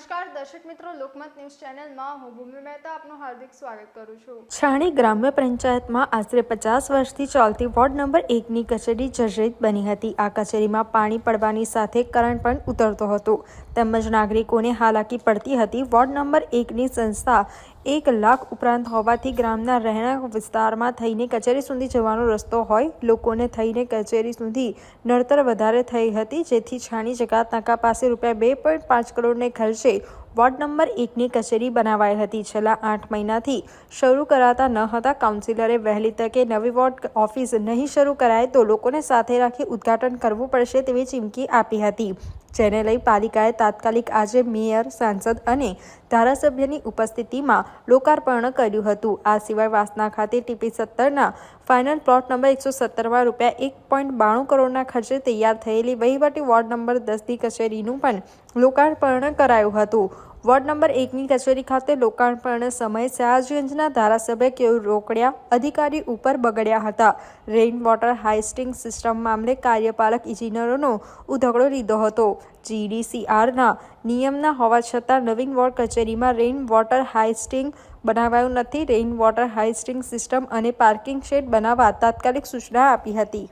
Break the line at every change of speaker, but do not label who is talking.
નમસ્કાર, દર્શક મિત્રો, લોકમત ન્યૂઝ ચેનલમાં હું ભૂમિ મહેતા આપનું હાર્દિક સ્વાગત કરું છું.
છાણી ગ્રામ્ય પંચાયતમાં આશરે પચાસ વર્ષથી ચાલતી વોર્ડ નંબર એકની કચેરી જર્જરિત બની હતી. આ કચેરીમાં પાણી પડવાની સાથે કરંટ પણ ઉતરતો હતો. તેમજ નાગરિકોને હાલાકી પડતી હતી. વોર્ડ નંબર એકની સંસ્થા એક લાખ ઉપરાંત હોવાથી ગ્રામના રહેણાંક વિસ્તારમાં થઈને કચેરી સુધી જવાનો રસ્તો હોય, લોકોને થઈને કચેરી સુધી નડતર વધારે થઈ હતી, જેથી છાણી જકાત નાકા પાસે રૂપિયા બે પોઈન્ટ પાંચ કરોડને ખર્ચે વોર્ડ નંબર એકની કચેરી બનાવાઈ હતી. છેલ્લા આઠ મહિનાથી શરૂ કરાતા ન હતા કાઉન્સિલરે વહેલી તકે નવી વોર્ડ ઓફિસ નહીં શરૂ કરાય તો લોકોને સાથે રાખી ઉદ્ઘાટન કરવું પડશે તેવી ચીમકી આપી હતી. જેને લઈ પાલિકાએ તાત્કાલિક આજે મેયર, સાંસદ અને ધારાસભ્યની ઉપસ્થિતિમાં લોકાર્પણ કર્યું હતું. આ સિવાય વાસના ખાતે ટીપી સત્તરના ફાઇનલ પ્લોટ નંબર એકસો સત્તરમાં રૂપિયા એક પોઈન્ટ બાણું કરોડના ખર્ચે તૈયાર થયેલી વહીવટી વોર્ડ નંબર દસની કચેરીનું પણ લોકાર્પણ કરાયું હતું. વોર્ડ નંબર એકની કચેરી ખાતે લોકાર્પણ સમયે સયાજગંજના ધારાસભ્ય કેવું રોકડિયા અધિકારી ઉપર બગડ્યા હતા. રેઇન વોટર હાઇસ્ટિંગ સિસ્ટમ મામલે કાર્યપાલક ઇજનેરોનો ઉધગડો લીધો હતો. જીડીસીઆરના નિયમના હોવા છતાં નવીન વોર્ડ કચેરીમાં રેઇન વોટર હાઇસ્ટિંગ બનાવાયું નથી. રેઇન વોટર હાઇસ્ટિંગ સિસ્ટમ અને પાર્કિંગ શેડ બનાવવા તાત્કાલિક સૂચના આપી હતી.